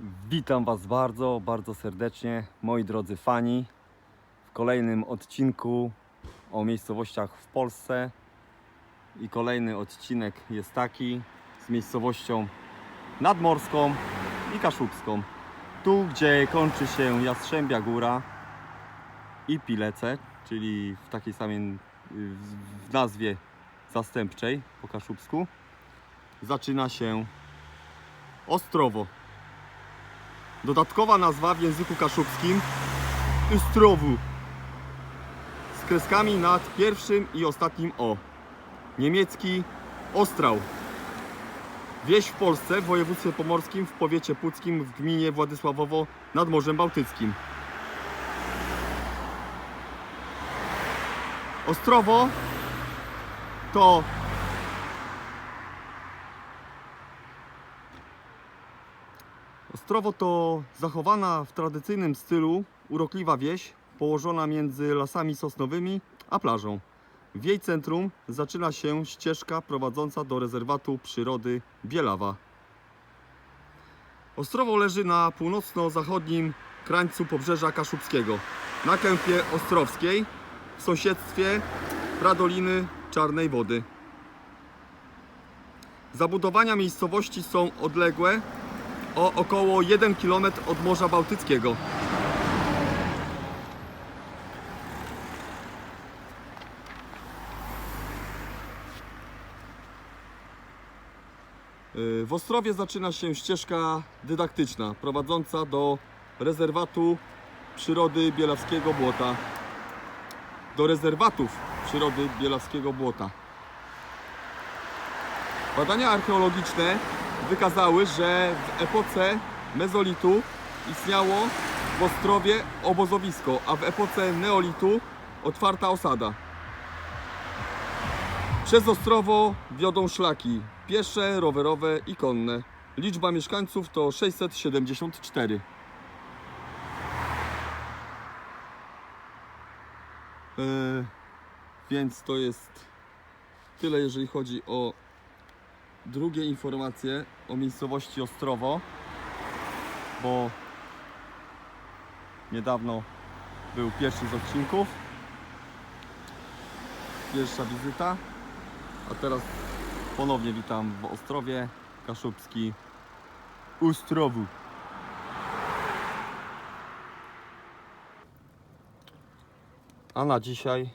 Witam Was bardzo, bardzo serdecznie, moi drodzy fani, w kolejnym odcinku o miejscowościach w Polsce. I kolejny odcinek jest taki z miejscowością nadmorską i kaszubską. Tu, gdzie kończy się Jastrzębia Góra i Pilece, czyli w takiej samej w nazwie zastępczej po kaszubsku, zaczyna się Ostrowo. Dodatkowa nazwa w języku kaszubskim Ystrowu z kreskami nad pierwszym i ostatnim O. Niemiecki Ostrał. Wieś w Polsce, w województwie pomorskim, w powiecie puckim, w gminie Władysławowo nad Morzem Bałtyckim. Ostrowo to Ostrowo to zachowana w tradycyjnym stylu urokliwa wieś położona między lasami sosnowymi a plażą. W jej centrum zaczyna się ścieżka prowadząca do rezerwatu przyrody Bielawa. Ostrowo leży na północno-zachodnim krańcu pobrzeża kaszubskiego, na kępie Ostrowskiej, w sąsiedztwie Pradoliny Czarnej Wody. Zabudowania miejscowości są odległe o około 1 km od Morza Bałtyckiego. Y, W Ostrowie zaczyna się ścieżka dydaktyczna prowadząca do rezerwatu przyrody Bielawskiego Błota. Do rezerwatów przyrody Bielawskiego Błota. Badania archeologiczne wykazały, że w epoce mezolitu istniało w Ostrowie obozowisko, a w epoce neolitu otwarta osada. Przez Ostrowo wiodą szlaki piesze, rowerowe i konne. Liczba mieszkańców to 674. Yy, więc to jest tyle, jeżeli chodzi o drugie informacje o miejscowości Ostrowo, bo niedawno był pierwszy z odcinków, pierwsza wizyta, a teraz ponownie witam w Ostrowie Kaszubski Ustrowu. A na dzisiaj,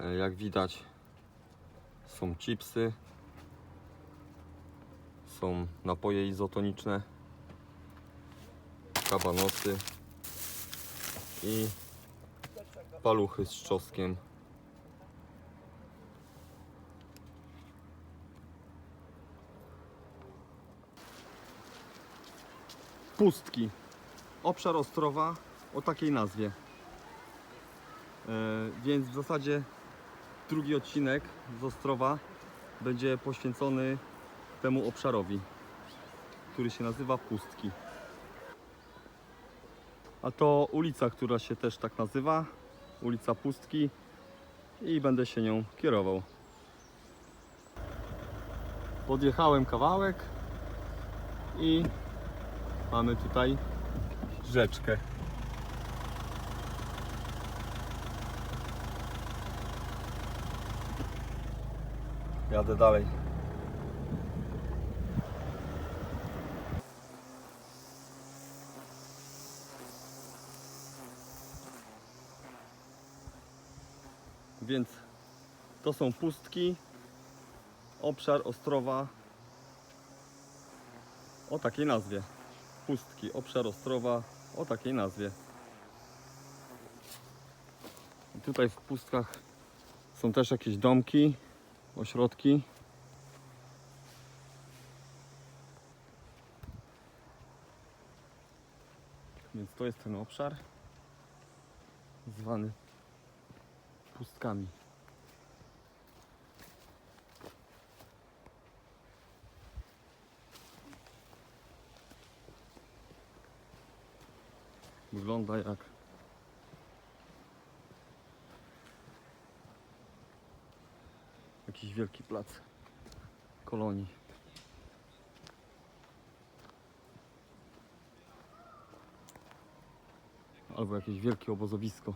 e, jak widać, są chipsy, są napoje izotoniczne, kabanosy i paluchy z trzoskiem. Pustki. Obszar Ostrowa o takiej nazwie. E, więc w zasadzie drugi odcinek z Ostrowa będzie poświęcony temu obszarowi, który się nazywa Pustki. A to ulica, która się też tak nazywa, ulica Pustki i będę się nią kierował. Podjechałem kawałek i mamy tutaj rzeczkę. Jadę dalej. Więc to są pustki, obszar Ostrowa o takiej nazwie. Pustki, obszar Ostrowa o takiej nazwie. I tutaj w pustkach są też jakieś domki, ośrodki. Więc to jest ten obszar zwany pustkami. Wygląda jak jakiś wielki plac kolonii. Albo jakieś wielkie obozowisko.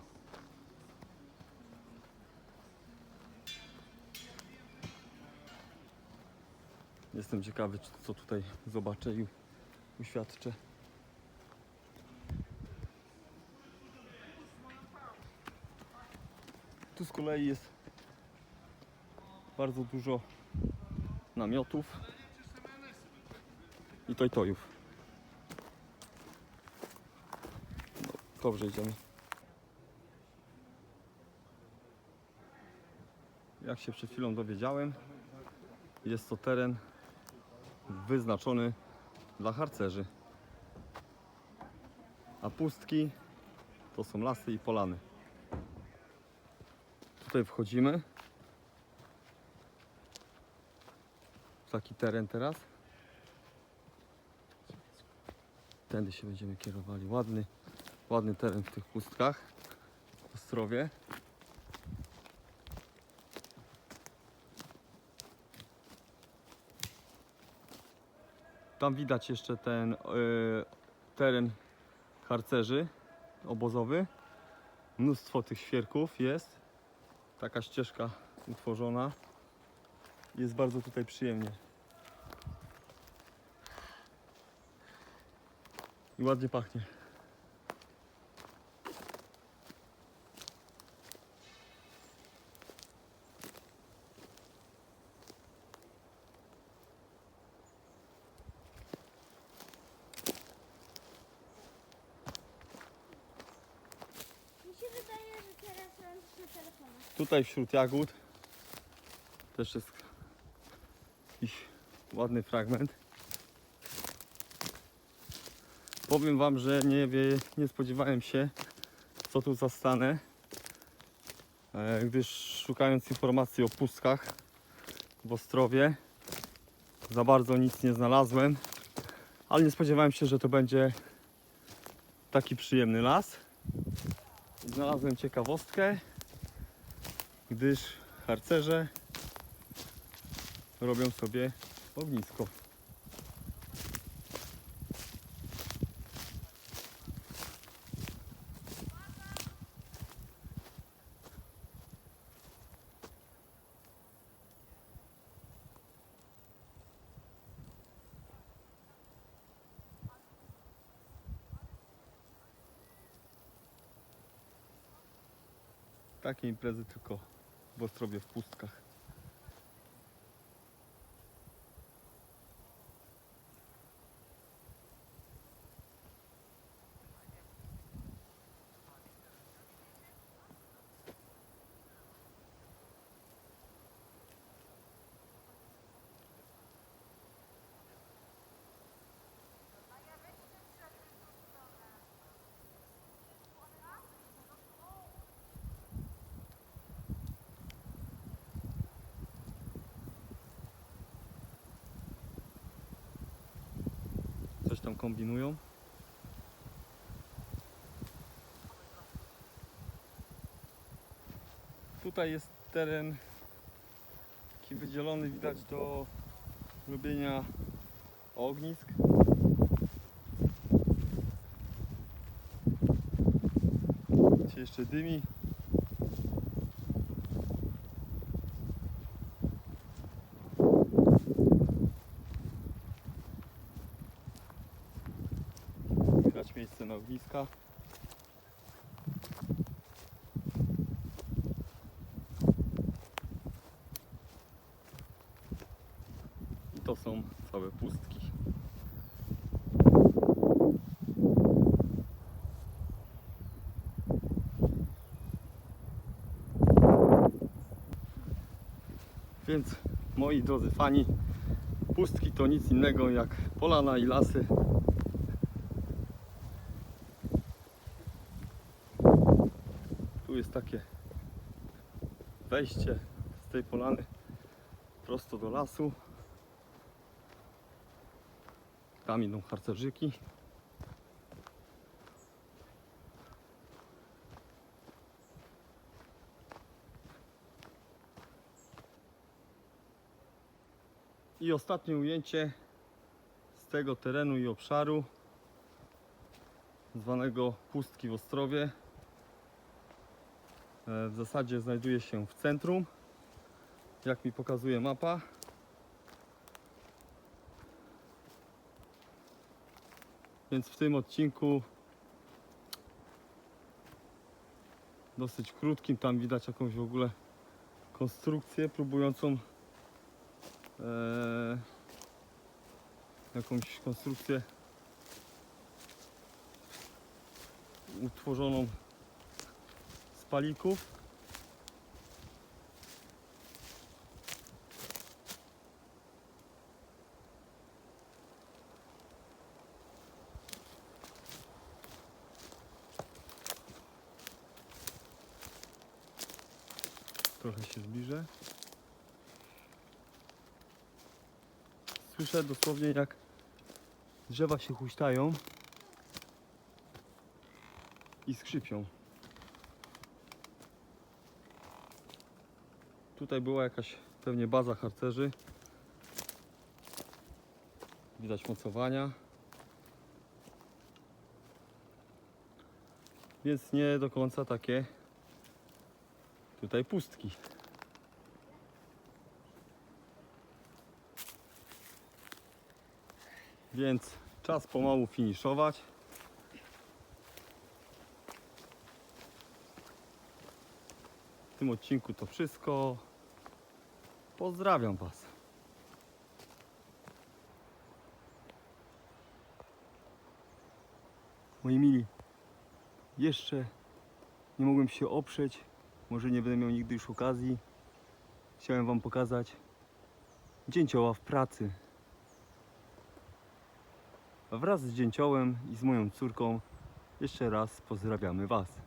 Jestem ciekawy, co tutaj zobaczę i uświadczę. Tu z kolei jest bardzo dużo namiotów i tojtojów. No, dobrze idziemy. Jak się przed chwilą dowiedziałem, jest to teren wyznaczony dla harcerzy. A pustki to są lasy i polany. Tutaj wchodzimy. W taki teren teraz. Tędy się będziemy kierowali. Ładny, ładny teren w tych pustkach. W Ostrowie. Tam widać jeszcze ten y, teren harcerzy obozowy. Mnóstwo tych świerków jest. Taka ścieżka utworzona. Jest bardzo tutaj przyjemnie. I ładnie pachnie. Mi się wydaje, że teraz mam trzy telefony. Tutaj wśród jagód też jest jakiś ładny fragment. Powiem Wam, że nie, nie spodziewałem się, co tu zastanę, e, gdyż szukając informacji o pustkach w Ostrowie, za bardzo nic nie znalazłem, ale nie spodziewałem się, że to będzie taki przyjemny las. Znalazłem ciekawostkę, gdyż harcerze robią sobie ognisko. Takie imprezy tylko w Ostrowie w pustkach. Coś tam kombinują. Tutaj jest teren taki wydzielony, widać do robienia ognisk. Się jeszcze dymi. Widać miejsce. I to są całe pustki. Więc moi drodzy fani, pustki to nic innego jak polana i lasy. Jest takie wejście z tej polany prosto do lasu. Tam idą harcerzyki. I ostatnie ujęcie z tego terenu i obszaru. zwanego Pustki w Ostrowie. E, W zasadzie znajduje się w centrum, jak mi pokazuje mapa. Więc w tym odcinku dosyć krótkim, tam widać jakąś w ogóle konstrukcję próbującą e, jakąś konstrukcję utworzoną z palików. Trochę się zbliżę. Słyszę dosłownie jak drzewa się huśtają i skrzypią. Tutaj była jakaś pewnie baza harcerzy. Widać mocowania. Więc nie do końca takie tutaj pustki. Więc czas pomału finiszować. Tym odcinku to wszystko. Pozdrawiam Was. Moi mili, jeszcze nie mogłem się oprzeć. Może nie będę miał nigdy już okazji. Chciałem Wam pokazać dzięcioła w pracy. Wraz z dzięciołem i z moją córką jeszcze raz pozdrawiamy Was.